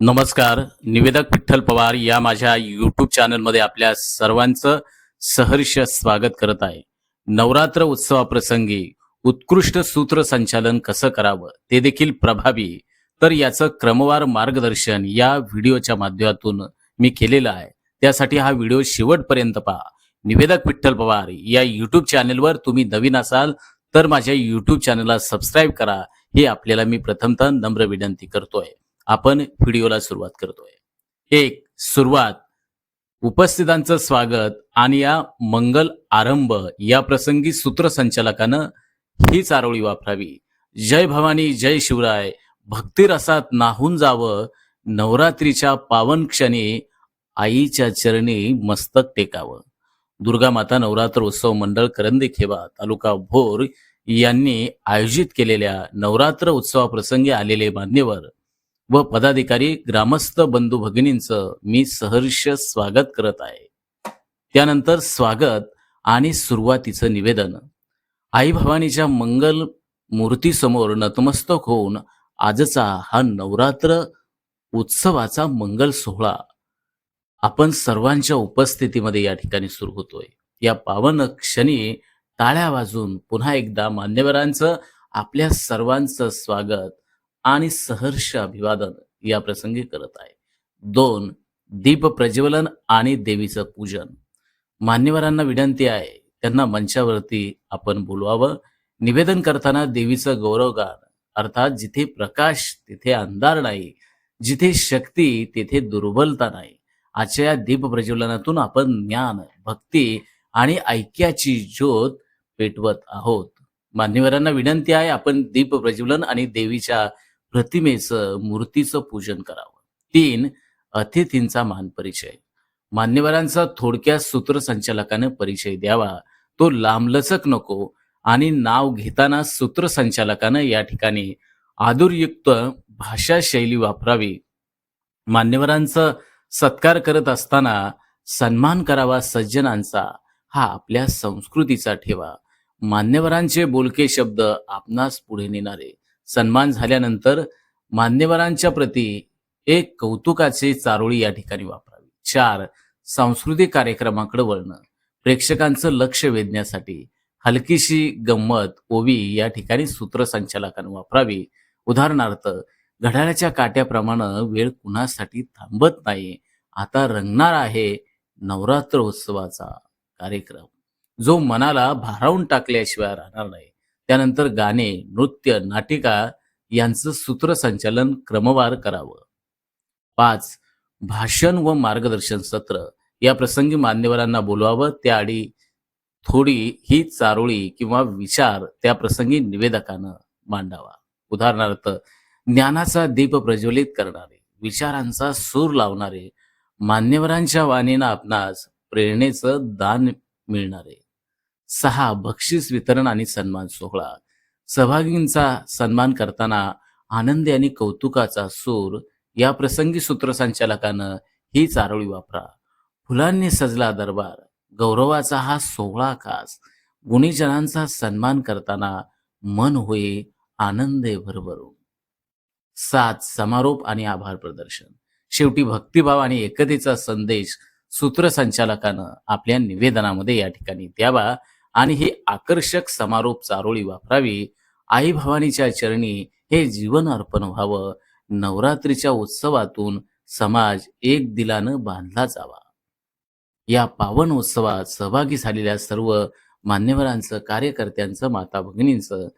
नमस्कार. निवेदक विठ्ठल पवार या माझ्या युट्यूब चॅनलमध्ये आपल्या सर्वांचं सहर्ष स्वागत करत आहे. नवरात्र उत्सवाप्रसंगी उत्कृष्ट सूत्रसंचालन कसं करावं ते देखील प्रभावी. तर याचं क्रमवार मार्गदर्शन या व्हिडिओच्या माध्यमातून मी केलेलं आहे. त्यासाठी हा व्हिडिओ शेवटपर्यंत पहा. निवेदक विठ्ठल पवार या युट्यूब चॅनलवर तुम्ही नवीन असाल तर माझ्या युट्यूब चॅनलला सबस्क्राईब करा. हे आपल्याला मी प्रथमतः नम्र विनंती करतोय. आपण व्हिडिओला सुरुवात करतोय. एक सुरुवात उपस्थितांचं स्वागत आणि या मंगल आरंभ या प्रसंगी सूत्रसंचालकानं ही चारोळी वापरावी. जय भवानी जय शिवराय. भक्तिरसात नाहून जावं. नवरात्रीच्या पावन क्षणी आईच्या चरणी मस्तक टेकावं. दुर्गा माता नवरात्र उत्सव मंडळ करंदीखेबा तालुका भोर यांनी आयोजित केलेल्या नवरात्र उत्सवाप्रसंगी आलेले मान्यवर व पदाधिकारी ग्रामस्थ बंधू भगिनींचं मी सहर्ष स्वागत करत आहे. त्यानंतर स्वागत आणि सुरुवातीचं निवेदन. आई भवानीच्या मंगल मूर्तीसमोर नतमस्तक होऊन आजचा हा नवरात्र उत्सवाचा मंगल सोहळा आपण सर्वांच्या उपस्थितीमध्ये या ठिकाणी सुरू होतोय. या पावन क्षणी टाळ्या वाजून पुन्हा एकदा मान्यवरांचं आपल्या सर्वांचं स्वागत आणि सहर्ष अभिवादन या प्रसंगी करत आहे. दोन दीप प्रज्वलन आणि देवीचं पूजन. मान्यवरांना विनंती आहे त्यांना मंचावरती आपण बोलवावं. निवेदन करताना देवीचं गौरवगान अर्थात जिथे प्रकाश तिथे अंधार नाही. जिथे शक्ती तिथे दुर्बलता नाही. आजच्या या दीप प्रज्वलनातून आपण ज्ञान भक्ती आणि ऐक्याची ज्योत पेटवत आहोत. मान्यवरांना विनंती आहे आपण दीप प्रज्वलन आणि देवीच्या प्रतिमेचं मूर्तीचं पूजन करावं. तीन अतिथींचा मान परिचय. मान्यवरांचा थोडक्यात सूत्रसंचालकाने परिचय द्यावा. तो लांबलचक नको आणि नाव घेताना सूत्रसंचालकानं या ठिकाणी आदुरयुक्त भाषा शैली वापरावी. मान्यवरांचं सत्कार करत असताना सन्मान करावा सज्जनांचा. हा आपल्या संस्कृतीचा ठेवा. मान्यवरांचे बोलके शब्द आपणास पुढे नेणारे. सन्मान झाल्यानंतर मान्यवरांच्या प्रती एक कौतुकाचे चारोळी या ठिकाणी वापरावी. चार सांस्कृतिक कार्यक्रमाकडे वळणं. प्रेक्षकांचं लक्ष वेधण्यासाठी हलकीशी गंमत ओवी या ठिकाणी सूत्रसंचालकांनी वापरावी. उदाहरणार्थ घड्याळाच्या काट्याप्रमाणे वेळ कुणासाठी थांबत नाही आता रंगणार आहे नवरात्र उत्सवाचा कार्यक्रम. जो मनाला भारावून टाकल्याशिवाय राहणार नाही. त्यानंतर गाणे नृत्य नाटिका यांचं सूत्रसंचालन क्रमवार करावं. पाच भाषण व मार्गदर्शन सत्र. या प्रसंगी मान्यवरांना बोलवावं. त्याआधी थोडी ही चारोळी किंवा विचार त्या प्रसंगी निवेदकानं मांडावा. उदाहरणार्थ ज्ञानाचा दीप प्रज्वलित करणारे विचारांचा सूर लावणारे मान्यवरांच्या वाणीनं आपणास प्रेरणेचं दान मिळणारे. सहा बक्षीस वितरण आणि सन्मान सोहळा. सहभागींचा सन्मान करताना आनंदी आणि कौतुकाचा सूर या प्रसंगी सूत्रसंचालकानं ही चारोळी वापरा. फुलांनी सजला दरबार. गौरवाचा हा सोहळा खास. गुणीजनांचा सन्मान करताना मन होई आनंदे भरभरून. सात समारोप आणि आभार प्रदर्शन. शेवटी भक्तिभाव आणि एकतेचा संदेश सूत्रसंचालकानं आपल्या निवेदनामध्ये या ठिकाणी द्यावा. आणि ही आकर्षक समारोप चारोळी वापरावी. आई भवानीच्या चरणी हे जीवन अर्पण व्हावं. नवरात्रीच्या उत्सवातून समाज एक दिलानं बांधला जावा. या पावन उत्सवात सहभागी झालेल्या सर्व मान्यवरांचं कार्यकर्त्यांचं माता भगिनींचं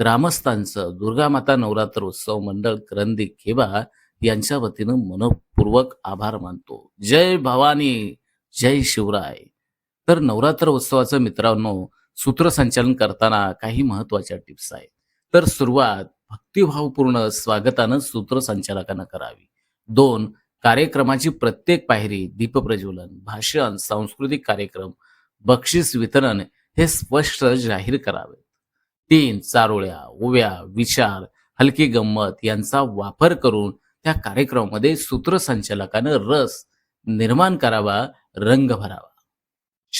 ग्रामस्थांचं दुर्गा माता नवरात्र उत्सव मंडळ करंदी खेबा यांच्या वतीनं मनपूर्वक आभार मानतो. जय भवानी जय शिवराय. तर नवरात्र उत्सवाचं मित्रांनो सूत्रसंचालन करताना काही महत्त्वाच्या टिप्स आहेत. तर सुरुवात भक्तिभावपूर्ण स्वागतानं सूत्रसंचालकानं करावी. दोन कार्यक्रमाची प्रत्येक पायरी दीपप्रज्वलन भाषण सांस्कृतिक कार्यक्रम बक्षीस वितरण हे स्पष्ट जाहीर करावे तीन चारोळ्या ओव्या विचार हलकी गंमत यांचा वापर करून त्या कार्यक्रमामध्ये सूत्रसंचालकानं रस निर्माण करावा रंग भरावा.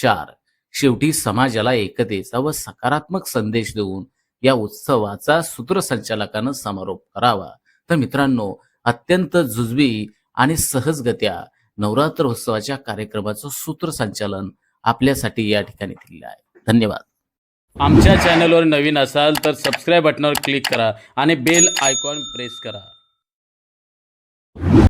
चार. शेवटी समाजाला एकतेचा व सकारात्मक संदेश देऊन या उत्सवाचा सूत्रसंचालकानं समारोप करावा. तर मित्रांनो अत्यंत जुजबी आणि सहजगत्या नवरात्र उत्सवाच्या कार्यक्रमाचं सूत्रसंचालन आपल्यासाठी या ठिकाणी केलेलं आहे. धन्यवाद. आमच्या चॅनलवर नवीन असाल तर सबस्क्राईब बटनावर क्लिक करा आणि बेल आयकॉन प्रेस करा.